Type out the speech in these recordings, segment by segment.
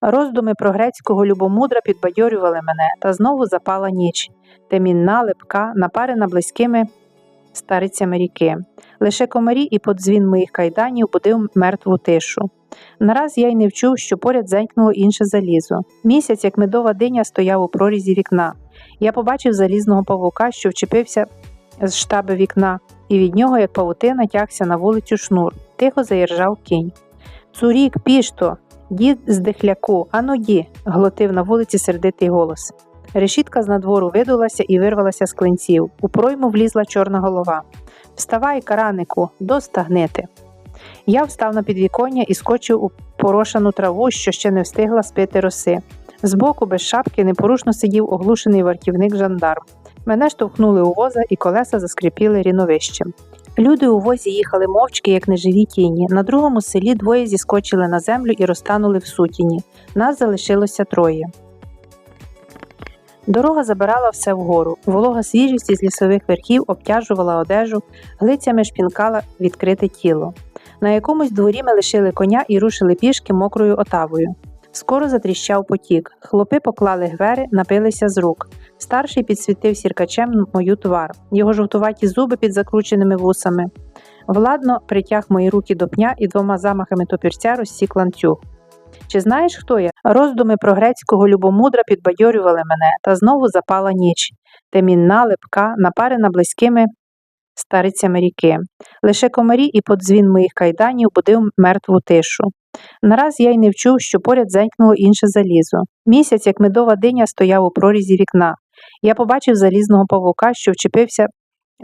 Роздуми про грецького любомудра підбадьорювали мене, та знову запала ніч, темінна, липка, напарена близькими старицями ріки. Лише комарі і подзвін моїх кайданів будив мертву тишу. Нараз я й не вчув, що поряд зенькнуло інше залізо. Місяць, як медова диня, стояв у прорізі вікна. Я побачив залізного павука, що вчепився з штаби вікна, і від нього, як павутина, тягся на вулицю шнур. Тихо заіржав кінь. Цурік, пішто, дід з дихляку, ану ді, глотив на вулиці сердитий голос. Решітка з надвору видулася і вирвалася з клинців. У пройму влізла чорна голова. Вставай, каранику, доста гнити. Я встав на підвіконня і скочив у порошану траву, що ще не встигла спити роси. Збоку, без шапки, непорушно сидів оглушений вартівник жандарм. Мене штовхнули у воза, і колеса заскрипіли ріновищем. Люди у возі їхали мовчки, як неживі тіні. На другому селі двоє зіскочили на землю і розтанули в сутіні. Нас залишилося троє. Дорога забирала все вгору. Волога свіжість із лісових верхів обтяжувала одежу, глицями шпінкала відкрите тіло. На якомусь дворі ми лишили коня і рушили пішки мокрою отавою. Скоро затріщав потік. Хлопи поклали гвери, напилися з рук. Старший підсвітив сіркачем мою твар, його жовтуваті зуби під закрученими вусами. Владно притяг мої руки до пня і двома замахами топірця розсік ланцюг. Чи знаєш, хто я? Роздуми про грецького любомудра підбадьорювали мене, та знову запала ніч. Темінна, липка, напарена близькими старицями ріки. Лише комарі і подзвін моїх кайданів будив мертву тишу. Нараз я й не вчув, що поряд зенькнуло інше залізо. Місяць, як медова диня, стояв у прорізі вікна. Я побачив залізного павука, що вчепився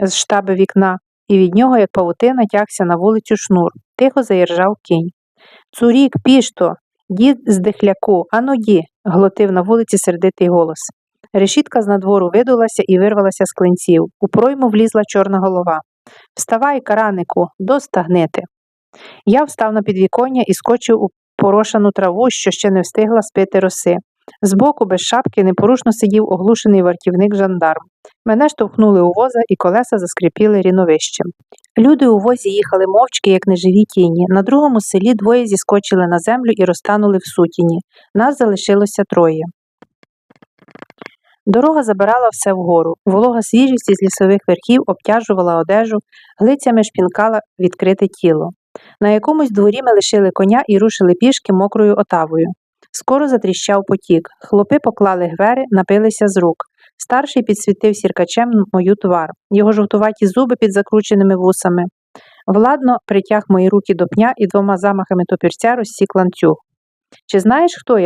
з штаби вікна, і від нього, як павутина, тягся на вулицю шнур. Тихо заіржав кінь. Цурік, пішто, дід з дихляку, ану ді, глотив на вулиці сердитий голос. Решітка з надвору видулася і вирвалася з клинців. У пройму влізла чорна голова. Вставай, каранику, доста гнити. Я встав на підвіконня і скочив у порошану траву, що ще не встигла спити роси. Збоку, без шапки, непорушно сидів оглушений вартівник жандарм. Мене штовхнули у воза, і колеса заскрипіли ріновищем. Люди у возі їхали мовчки, як неживі тіні. На другому селі двоє зіскочили на землю і розтанули в сутіні. Нас залишилося троє. Дорога забирала все вгору. Волога свіжість із лісових верхів обтяжувала одежу, глицями шпінкала відкрите тіло. На якомусь дворі ми лишили коня і рушили пішки мокрою отавою. Скоро затріщав потік. Хлопи поклали гвери, напилися з рук. Старший підсвітив сіркачем мою твар, його жовтуваті зуби під закрученими вусами. Владно притяг мої руки до пня і двома замахами топірця розсік ланцюг. Чи знаєш, хто я?